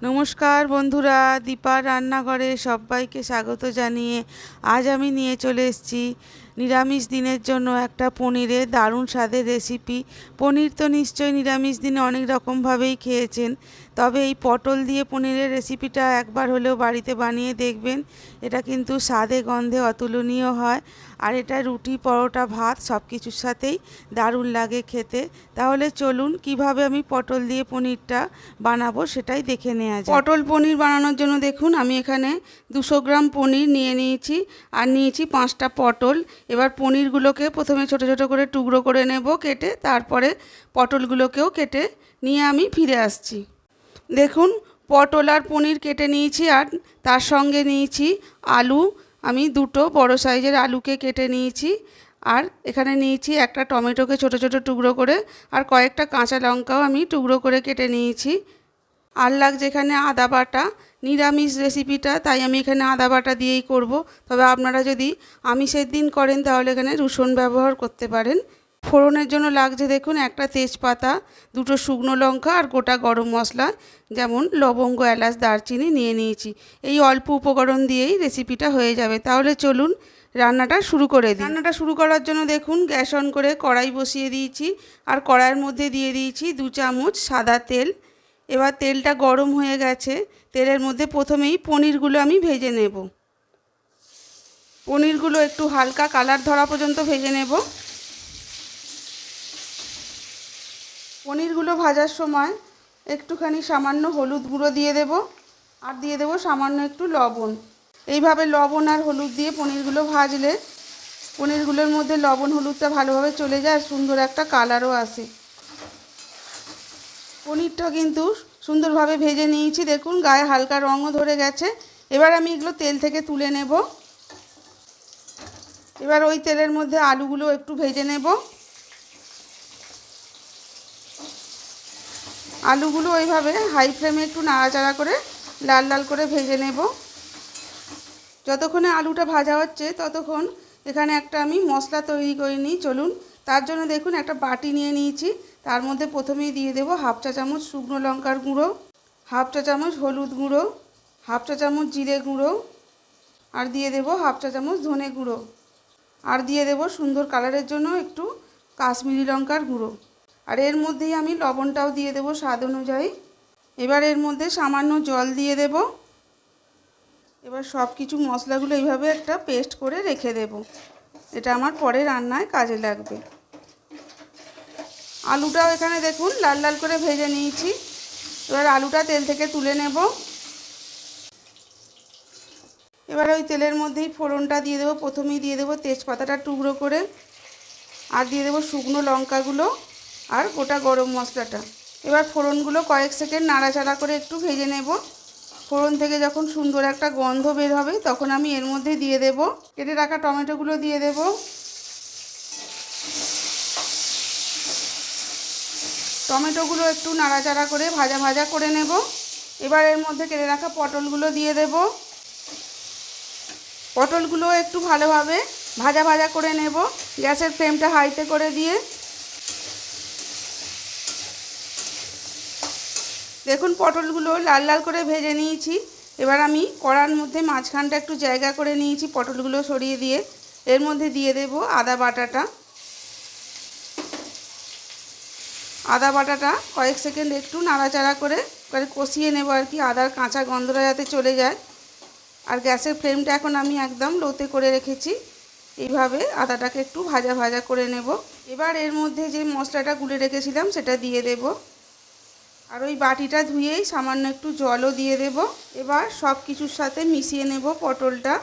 নমস্কার বন্ধুরা দীপার রান্নাঘরে সবাইকে স্বাগত জানিয়ে আজ আমি নিয়ে চলে এসেছি নিরামিষ দিনের জন্য একটা পনিরের দারুণ স্বাদের রেসিপি পনির তো নিশ্চয়ই নিরামিষ দিনে অনেক রকমভাবেই খেয়েছেন, তবে এই পটল দিয়ে পনিরের রেসিপিটা একবার হলেও বাড়িতে বানিয়ে দেখবেন, এটা কিন্তু স্বাদে গন্ধে অতুলনীয় হয়। আর এটা রুটি, পরোটা, ভাত সব কিছুর সাথেই দারুণ লাগে খেতে। তাহলে চলুন কীভাবে আমি পটল দিয়ে পনিরটা বানাবো সেটাই দেখে নেওয়া যায় পটল পনির বানানোর জন্য দেখুন, আমি এখানে দুশো গ্রাম পনির নিয়ে নিয়েছি, আর নিয়েছি পাঁচটা পটল। এবার পনিরগুলোকে প্রথমে ছোট ছোট করে টুকরো করে নেব কেটে, তারপরে পটলগুলোকেও কেটে নিয়ে আমি ফিরে আসছি। দেখুন, পটল আর পনির কেটে নিয়েছি আর তার সঙ্গে নিয়েছি আলু। আমি দুটো বড় সাইজের আলুকে কেটে নিয়েছি আর এখানে নিয়েছি একটা টমেটোকে ছোট ছোট টুকরো করে আর কয়েকটা কাঁচা লঙ্কাও আমি টুকরো করে কেটে নিয়েছি। আর লাগছে এখানে আদা বাটা, নিরামিষ রেসিপিটা তাই আমি এখানে আদা বাটা দিয়েই করব। তবে আপনারা যদি আমিষের দিন করেন, তাহলে এখানে রসুন ব্যবহার করতে পারেন। ফোড়নের জন্য লাগছে দেখুন, একটা তেজপাতা, দুটো শুকনো লঙ্কা আর গোটা গরম মশলা, যেমন লবঙ্গ, এলাচ, দারচিনি নিয়ে নিয়েছি। এই অল্প উপকরণ দিয়েই রেসিপিটা হয়ে যাবে। তাহলে চলুন রান্নাটা শুরু করে দিই। রান্নাটা শুরু করার জন্য দেখুন, গ্যাস অন করে কড়াই বসিয়ে দিয়েছি। আর কড়াইয়ের মধ্যে দিয়ে দিয়েছি দু চামচ সাদা তেল এবার তেলটা গরম হয়ে গেছে, তেলের মধ্যে প্রথমেই পনিরগুলো আমি ভেজে নেব। পনিরগুলো একটু হালকা কালার ধরা পর্যন্ত ভেজে নেব। পনিরগুলো ভাজার সময় একটুখানি সামান্য হলুদ গুঁড়ো দিয়ে দেব, আর দিয়ে দেব সামান্য একটু লবণ। এইভাবে লবণ আর হলুদ দিয়ে পনিরগুলো ভাজলে, পনিরগুলোর মধ্যে লবণ হলুদটা ভালোভাবে চলে যায় আর সুন্দর একটা কালারও আসে। পনিরটা কিন্তু সুন্দরভাবে ভেজে নিয়েছি। দেখুন, গায়ে হালকা রঙও ধরে গেছে। এবার আমি এগুলো তেল থেকে তুলে নেব। এবার ওই তেলের মধ্যে আলুগুলো একটু ভেজে নেব। আলুগুলো ওইভাবে হাই ফ্লেমে একটু নাড়াচাড়া করে লাল লাল করে ভেজে নেব। যতক্ষণে আলুটা ভাজা হচ্ছে, ততক্ষণ এখানে একটা আমি মশলা তৈরি করে নিই। চলুন, তার জন্য দেখুন, একটা বাটি নিয়ে নিয়েছি। তার মধ্যে প্রথমেই দিয়ে দেবো হাফ চা চামচ শুকনো লঙ্কার গুঁড়ো, হাফ চা চামচ হলুদ গুঁড়ো, হাফ চা চামচ জিরে গুঁড়ো আর দিয়ে দেবো হাফ চা চামচ ধনে গুঁড়ো। আর দিয়ে দেবো সুন্দর কালারের জন্য একটু কাশ্মীরি লঙ্কার গুঁড়ো। আর এর মধ্যেই আমি লবণটাও দিয়ে দেবো স্বাদ অনুযায়ী। এবার এর মধ্যে সামান্য জল দিয়ে দেব। এবার সব কিছু মশলাগুলো এইভাবে একটা পেস্ট করে রেখে দেব। এটা আমার পরে রান্নায় কাজে লাগবে। আলুটাও এখানে দেখুন, লাল লাল করে ভেজে নিয়েছি। এবার আলুটা তেল থেকে তুলে নেব। এবার ওই তেলের মধ্যেই ফোড়নটা দিয়ে দেবো। প্রথমেই দিয়ে দেবো তেজপাতাটা টুকরো করে, আর দিয়ে দেবো শুকনো লঙ্কাগুলো আর গোটা গরম মশলাটা। এবার ফোড়নগুলো কয়েক সেকেন্ড নাড়াচাড়া করে একটু ভেজে নেব। ফোড়ন থেকে যখন সুন্দর একটা গন্ধ বের হবে, তখন আমি এর মধ্যে দিয়ে দেব। কেটে রাখা টমেটোগুলো দিয়ে দেব। টমেটোগুলো একটু নাড়াচাড়া করে ভাজা ভাজা করে নেব। এবার এর মধ্যে কেটে রাখা পটলগুলো দিয়ে দেব। পটলগুলো একটু ভালোভাবে ভাজা ভাজা করে নেব। গ্যাসের ফ্লেমটা হাইতে করে দিয়ে। দেখুন, পটলগুলো লাল লাল করে ভেজে নিয়েছি। এবার আমি কড়ার মধ্যে মাঝখানটা একটু জায়গা করে নিয়েছি পটলগুলো সরিয়ে দিয়ে। এর মধ্যে দিয়ে দেব আদা বাটাটা। আদা বাটাটা কয়েক সেকেন্ড একটু নাড়াচাড়া করে কষিয়ে নেব আর কি। আদার কাঁচা গন্ধটা যাতে চলে যায়। আর গ্যাসের ফ্লেমটা এখন আমি একদম লোতে করে রেখেছি। এইভাবে আদাটাকে একটু ভাজা ভাজা করে নেব। এবার এর মধ্যে যে মশলাটা গুলে রেখেছিলাম, সেটা দিয়ে দেব। আর ওই বাটিটা ধুয়েই সামান্য একটু জলও দিয়ে দেব। এবার সব কিছুর সাথে মিশিয়ে নেব পটলটা।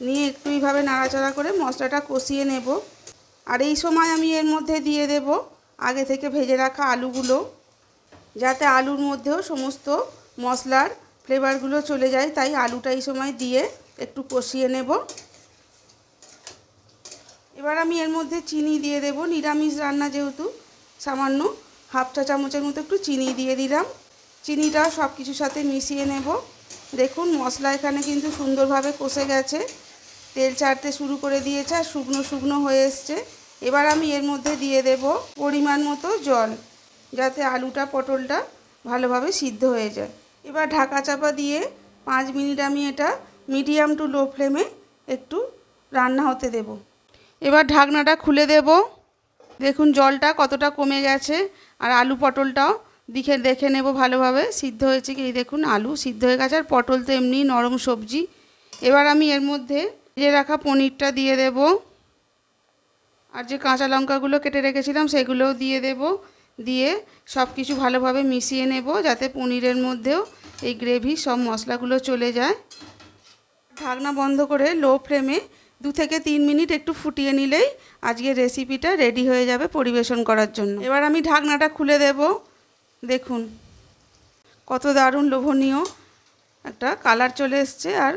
নিয়ে একটু এইভাবে নাড়াচাড়া করে মশলাটা কষিয়ে নেব। আর এই সময় আমি এর মধ্যে দিয়ে দেব আগে থেকে ভেজে রাখা আলুগুলো, যাতে আলুর মধ্যেও সমস্ত মশলার ফ্লেভারগুলো চলে যায়, তাই আলুটা এই সময় দিয়ে একটু কষিয়ে নেব। এবার আমি এর মধ্যে চিনি দিয়ে দেব, নিরামিষ রান্না যেহেতু, সামান্য হাফ চা চামচের মতো একটু চিনি দিয়ে দিলাম। চিনিটা সব কিছুর সাথে মিশিয়ে নেব। দেখুন, মশলা এখানে কিন্তু সুন্দরভাবে কষে গেছে, তেল ছাড়তে শুরু করে দিয়েছে, আর শুকনো শুকনো হয়ে এসছে। এবার আমি এর মধ্যে দিয়ে দেব পরিমাণ মতো জল, যাতে আলুটা, পটলটা ভালোভাবে সিদ্ধ হয়ে যায়। এবার ঢাকা চাপা দিয়ে পাঁচ মিনিট আমি এটা মিডিয়াম টু লো ফ্লেমে একটু রান্না হতে দেব। এবার ঢাকনাটা খুলে দেব। দেখুন, জলটা কতটা কমে গেছে আর আলু, পটলটাও দেখে দেখে নেব ভালোভাবে সিদ্ধ হয়েছে কি। দেখুন, আলু সিদ্ধ হয়ে গেছে আর পটল তো এমনি নরম সবজি। এবার আমি এর মধ্যে যে রাখা পনিরটা দিয়ে দেব। আর যে কাঁচা লঙ্কাগুলো কেটে রেখেছিলাম সেগুলোও দিয়ে দেব। দিয়ে সব কিছু ভালোভাবে মিশিয়ে নেব যাতে পনিরের মধ্যেও এই গ্রেভি সব মশলাগুলো চলে যায়। ঢাকনা বন্ধ করে লো ফ্লেমে দু থেকে তিন মিনিট একটু ফুটিয়ে নিলেই আজকের রেসিপিটা রেডি হয়ে যাবে পরিবেশন করার জন্য। এবার আমি ঢাকনাটা খুলে দেব। দেখুন, কত দারুণ লোভনীয় একটা কালার চলে এসছে। আর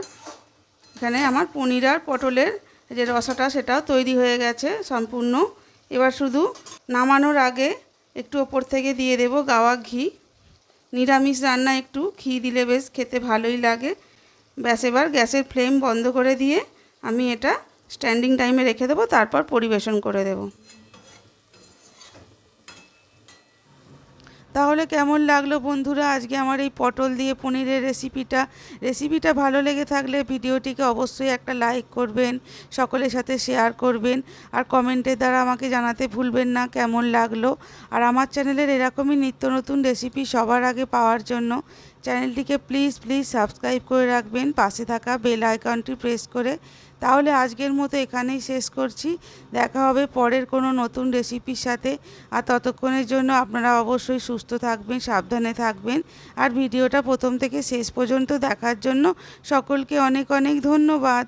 এখানে আমার পনির আর পটলের যে রসাটা সেটাও তৈরি হয়ে গেছে সম্পূর্ণ। এবার শুধু নামানোর আগে একটু ওপর থেকে দিয়ে দেব গাওয়া ঘি। নিরামিষ রান্না একটু ঘি দিলে বেশ খেতে ভালোই লাগে। ব্যাস, এবার গ্যাসের ফ্লেম বন্ধ করে দিয়ে আমি এটা স্ট্যান্ডিং টাইমে রেখে দেবো, তারপর পরিবেশন করে দেব। তাহলে কেমন লাগল বন্ধুরা? আজকে আমার এই পটল দিয়ে পনিরের রেসিপিটা রেসিপিটা ভালো লেগে থাকলে ভিডিওটিকে অবশ্যই একটা লাইক করবেন, সকলের সাথে শেয়ার করবেন, আর কমেন্টের দ্বারা আমাকে জানাতে ভুলবেন না, কেমন লাগল? আর আমার চ্যানেলের এরকমই নিত্য নতুন রেসিপি সবার আগে পাওয়ার জন্য চ্যানেলটিকে প্লিজ প্লিজ সাবস্ক্রাইব করে রাখবেন, পাশে থাকা বেল আইকনটি প্রেস করে তাহলে আজকের মতো এখানেই শেষ করছি। দেখা হবে পরের কোনো নতুন রেসিপির সাথে। আর ততক্ষণের জন্য আপনারা অবশ্যই সুস্থ থাকবেন, সাবধানে থাকবেন। আর ভিডিওটা প্রথম থেকে শেষ পর্যন্ত দেখার জন্য সকলকে অনেক অনেক ধন্যবাদ।